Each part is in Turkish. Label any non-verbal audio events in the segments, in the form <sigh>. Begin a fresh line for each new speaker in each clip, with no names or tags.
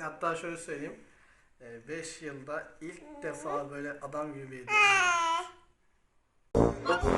Hatta şöyle söyleyeyim. 5 yılda ilk defa böyle adam gibi bir hediye aldım.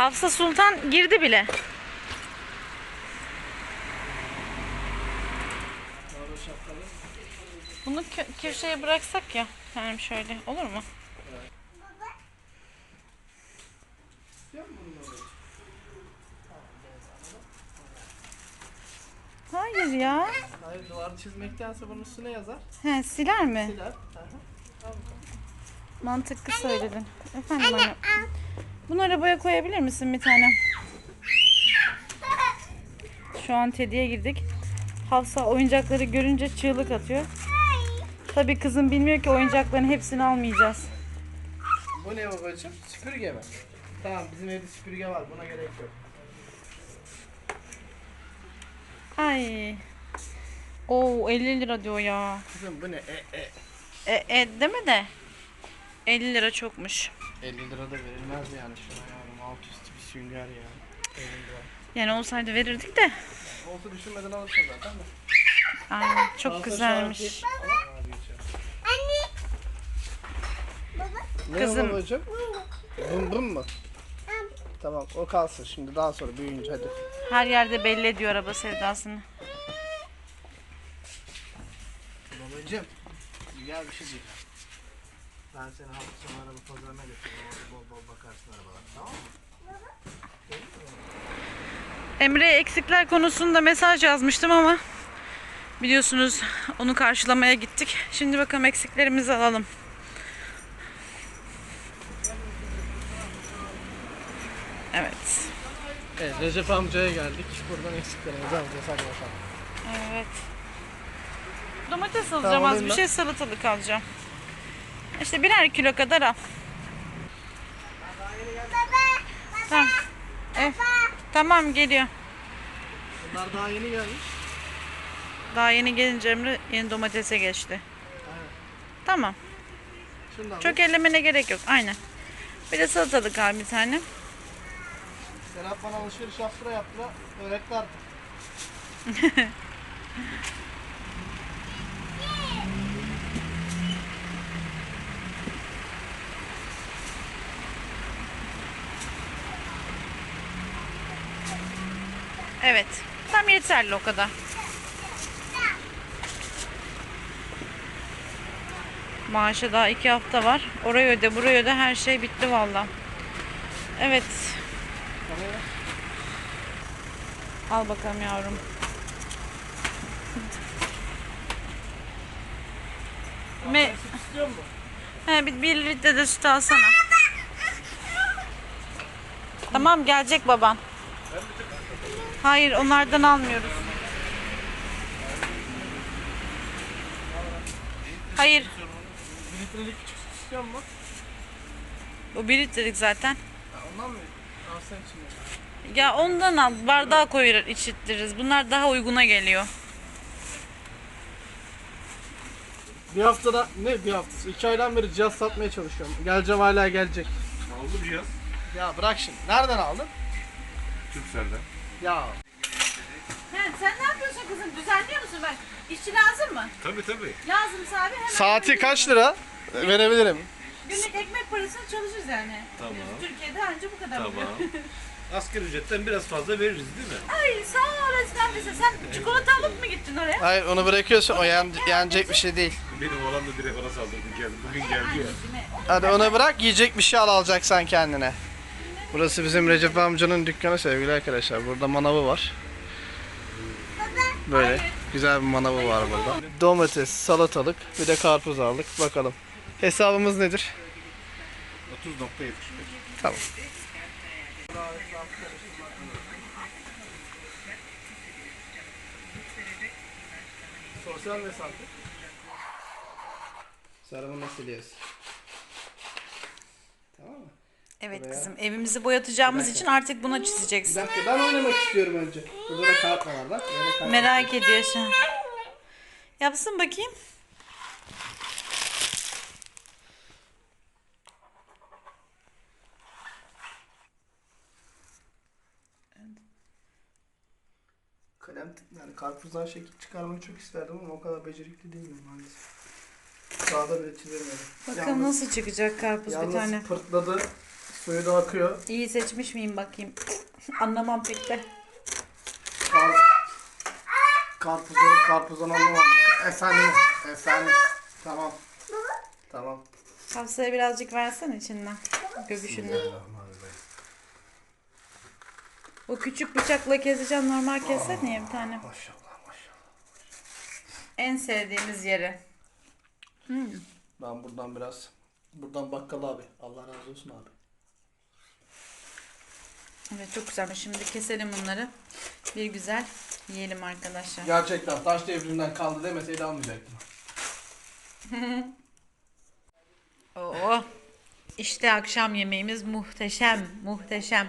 Hafsa Sultan girdi bile. Bunu kö- köşeye bıraksak ya. Yani şöyle olur mu? Hayır ya.
Hayır duvarı çizmektense bunun üstüne yazar.
He, siler mi?
Siler. Hı hı. Al bakalım.
Mantıklı söyledin. Efendim anne. Bunu arabaya koyabilir misin bir tane? Şu an Teddy'ye girdik. Hafsa oyuncakları görünce çığlık atıyor. Tabii kızım bilmiyor ki oyuncakların hepsini almayacağız.
Bu ne babacığım? Süpürge mi? Tamam bizim evde süpürge var buna gerek yok.
Ay. Oo 50 lira diyor ya.
Kızım bu ne? E, e.
E, e deme de. 50 lira çokmuş.
50 lira da verilmez yani şuna yavrum. Alt üstü bir sünger ya. 50 lira.
Yani olsaydı verirdik de.
Olsa düşünmeden alırsın zaten de.
Aynen çok
Alsa
güzelmiş.
Aa, diyeceğim. Ne
Kızım.
babacığım? Bum bum mu? Tamam o kalsın şimdi daha sonra büyüyünce hadi.
Her yerde belli ediyor araba sevdasını.
Babacığım gel bir şey diyeceğim. Ben seni hafta sonu araba pazarına götüreyim. Orada bol bol bakarsın arabalara tamam mı?
Emre'ye eksikler konusunda mesaj yazmıştım ama biliyorsunuz onu karşılamaya gittik. Şimdi bakalım eksiklerimizi alalım. Evet.
Evet Recep amcaya geldik. Buradan eksiklerimizi alacağız hadi bakalım.
Evet. Domates alacağım
Tamam,
az bir şey salatalık alacağım. İşte birer kilo kadar al. Tamam. Eh, tamam geliyor.
Bunlar daha yeni gelmiş.
Daha yeni gelince Emre yeni domatese geçti.
Aynen.
Tamam.
Şundan
Çok ellemene gerek yok. Aynen. Bir de salatalık al bir tane.
Serap bana alışveriş yaptıra yaptıra öğretti artık. <laughs>
Evet. Tam yeterli o kadar. Maaşa daha iki hafta var. Orayı öde, burayı öde. Her şey bitti valla. Evet. Al bakalım yavrum. Me? He, bir, bir litre de süt alsana. Tamam gelecek baban. Hayır onlardan almıyoruz. Hayır.
Bir litrelik küçük süt istiyor musun?
O bir litrelik zaten.
Ha, ondan mı? Al sen için.
Ya ondan al. Bardağa koyar içittiririz. Bunlar daha uyguna geliyor.
Bir haftada ne bir haftası? İki aydan beri cihaz satmaya çalışıyorum. Geleceğim hala gelecek.
Aldım cihaz.
Ya bırak şimdi. Nereden aldın?
Türkcell'den.
Ya
sen ne yapıyorsun kızım? Düzenliyor musun ben? İşçi lazım mı?
Tabii tabii.
Lazımsa abi hemen.
saati kaç lira? Verebilirim.
Günlük ekmek parasını çalışırız yani.
Tamam.
Türkiye'de anca bu kadar
Tamam.
oluyor. <laughs>
Asgari ücretten biraz fazla veririz değil mi?
Ay sağ ol Özlem bize. Sen çikolata alıp mı gittin oraya?
Hayır onu bırakıyorsun. O yen, yenecek bir şey değil.
Benim oğlan da direkt ona saldırdı geldi. Bugün geldi ya.
Hadi onu bırak. Yiyecek bir şey al alacaksan kendine. Burası bizim Recep amcanın dükkanı sevgili arkadaşlar. Burada manavı var. Böyle güzel bir manavı var burada. Domates, salatalık, bir de karpuz aldık. Bakalım. Hesabımız nedir?
30.75.
Tamam. Sorsal mesafe. Sarımı nasıl siliyorsun?
Evet
Buraya.
kızım evimizi boyatacağımız için artık buna çizeceksin.
Bir dakika ben oynamak istiyorum önce. Burada da kağıt da var bak. Böyle kağıt
Merak ediyor şu an. Yapsın bakayım.
Kalem yani karpuzdan şekil çıkarmayı çok isterdim ama o kadar becerikli değilim maalesef. Sağda bile çizemedim.
Bakalım
Yalnız-
nasıl çıkacak karpuz bir
Yalnız
tane.
pırtladı. Suyu da akıyor.
İyi seçmiş miyim bakayım. <laughs> Anlamam pek de.
Kar... Karpuzdan, karpuzdan anlamam. Efendim, efendim. Tamam. Tamam.
Hafsa'ya birazcık versen içinden. Göbüşünden. O küçük bıçakla keseceğim normal kessene ya bir tane.
Maşallah maşallah.
En sevdiğimiz yeri.
Ben buradan biraz, buradan bakkal abi. Allah razı olsun abi.
Evet çok güzelmiş. Şimdi keselim bunları. Bir güzel yiyelim arkadaşlar.
Gerçekten taş devrinden kaldı demeseydi almayacaktım. <laughs>
Oo. İşte akşam yemeğimiz muhteşem, muhteşem.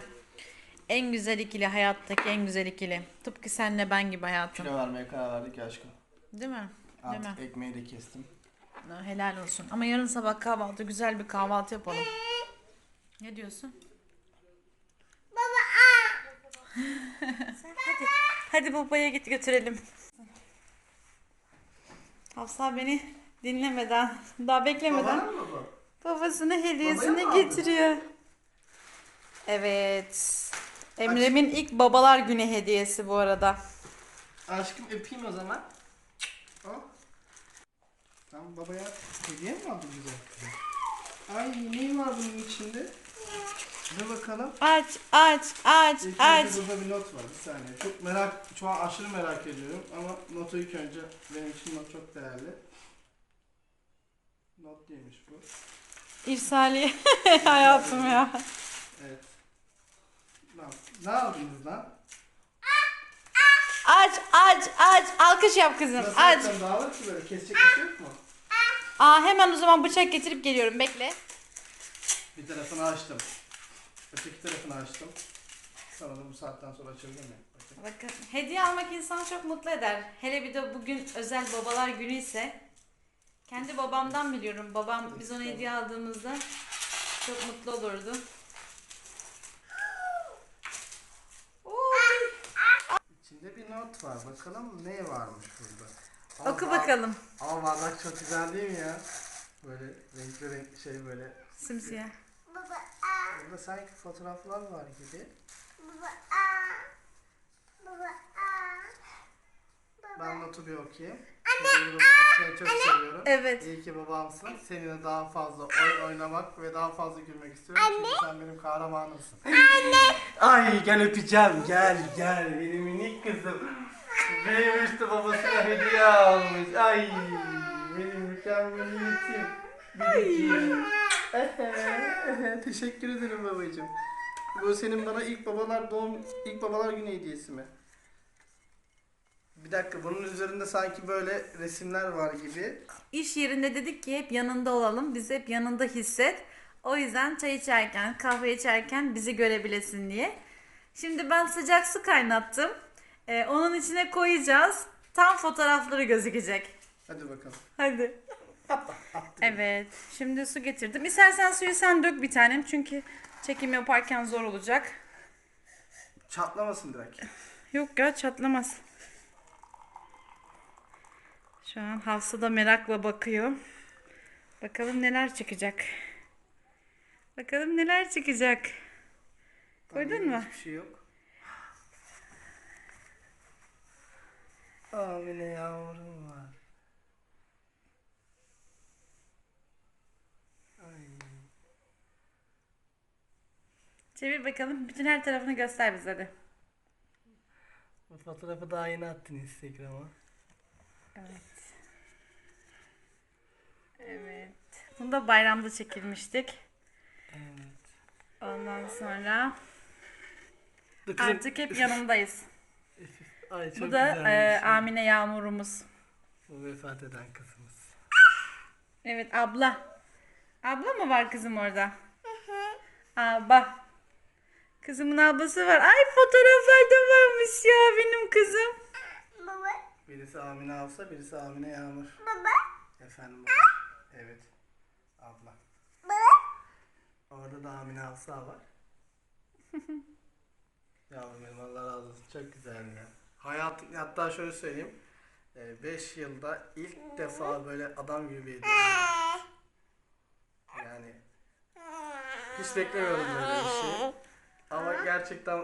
En güzel ikili hayattaki en güzel ikili. Tıpkı senle ben gibi hayatım.
Kilo vermeye karar verdik aşkım.
Değil mi? Değil mi?
Artık ekmeği de kestim.
Helal olsun. Ama yarın sabah kahvaltı güzel bir kahvaltı yapalım. Ne diyorsun? Hadi, hadi babaya git götürelim. Hafsa beni dinlemeden, daha beklemeden
Baban mı bu?
babasına hediyesini
Babaya mı aldın?
getiriyor. Evet. Emre'min ilk babalar günü hediyesi bu arada.
Aşkım öpeyim o zaman. Al. Sen babaya hediye mi aldın bize? Ay ne var bunun içinde? Bir bakalım.
Aç, aç, aç,
İlk
aç.
önce burada bir not var bir saniye. Çok merak, şu an aşırı merak ediyorum ama notu ilk önce benim için not çok değerli. Not değilmiş bu.
İrsaliye <laughs> hayatım ya.
Evet. Lan, ne aldınız lan?
Aç aç aç alkış yap kızım
Nasıl
aç.
yapacağım dağılır ki böyle kesecek bir şey yok mu?
Aa hemen o zaman bıçak getirip geliyorum bekle.
Bir tarafını açtım. Öteki tarafını açtım. Sonra da bu saatten sonra açabilir miyim? Bakın.
Bakın hediye almak insanı çok mutlu eder. Hele bir de bugün özel babalar günü ise. Kendi babamdan biliyorum. Babam biz ona hediye aldığımızda çok mutlu olurdu.
İçinde bir not var. Bakalım ne varmış burada. Aa,
Oku
bak-
bakalım.
Aa bardak çok güzel değil mi ya? Böyle renkli renkli şey böyle.
Simsiyah.
Burada sanki fotoğraflar var gibi. Ben notu bir okuyayım. Anne! Seni çok seviyorum.
Evet.
İyi ki babamsın. Seninle daha fazla oyun oynamak ve daha fazla gülmek istiyorum. Çünkü sen benim kahramanımsın. Anne! Ay gel öpeceğim. Gel gel. Benim minik kızım. Benim işte babasına hediye almış. Ay benim mükemmeliyetim. <laughs> Teşekkür ederim babacığım. Bu senin bana ilk babalar doğum ilk babalar günü hediyesi mi? Bir dakika bunun üzerinde sanki böyle resimler var gibi.
İş yerinde dedik ki hep yanında olalım. Bizi hep yanında hisset. O yüzden çay içerken, kahve içerken bizi görebilesin diye. Şimdi ben sıcak su kaynattım. Ee, onun içine koyacağız. Tam fotoğrafları gözükecek.
Hadi bakalım.
Hadi. Evet. Şimdi su getirdim. İstersen suyu sen dök bir tanem. Çünkü çekim yaparken zor olacak.
Çatlamasın direkt.
Yok ya çatlamaz. Şu an Hafsa da merakla bakıyor. Bakalım neler çıkacak. Bakalım neler çıkacak. Gördün mü?
Hiçbir şey yok. Amine yavrum var.
Çevir bakalım. Bütün her tarafını göster bize de.
Bu fotoğrafı daha yeni attın Instagram'a.
Evet. Evet. Bunu da bayramda çekilmiştik.
Evet.
Ondan sonra
Dur kızım.
artık hep yanındayız.
Ay çok
Bu da
güzelmiş.
e, Amine Yağmur'umuz.
Bu vefat eden kızımız.
Evet abla. Abla mı var kızım orada? Abla. Kızımın ablası var. Ay fotoğraflarda varmış ya benim kızım.
Birisi Amine Hafsa, birisi Amine Yağmur. Efendim baba. Evet. Abla. Orada da Amine Hafsa var. <laughs> Yavrum benim Allah razı olsun. Çok güzel ya. Hayat, hatta şöyle söyleyeyim. 5 yılda ilk defa böyle adam gibi bir hediye aldım. Yani hiç beklemiyordum böyle bir şey. Ama gerçekten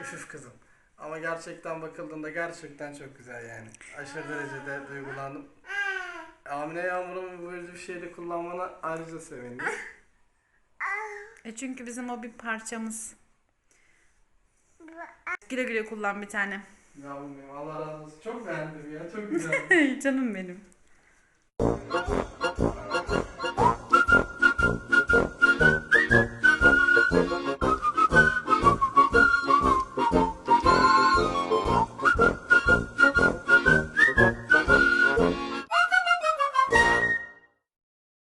üf kızım. Ama gerçekten bakıldığında gerçekten çok güzel yani. Aşırı derecede duygulandım. Amine Yağmur'un böyle bir şeyde kullanmana ayrıca sevindim.
E çünkü bizim o bir parçamız. Güle güle kullan bir tane.
Yavrum benim Allah razı olsun. Çok beğendim ya çok <laughs> güzel.
Canım benim.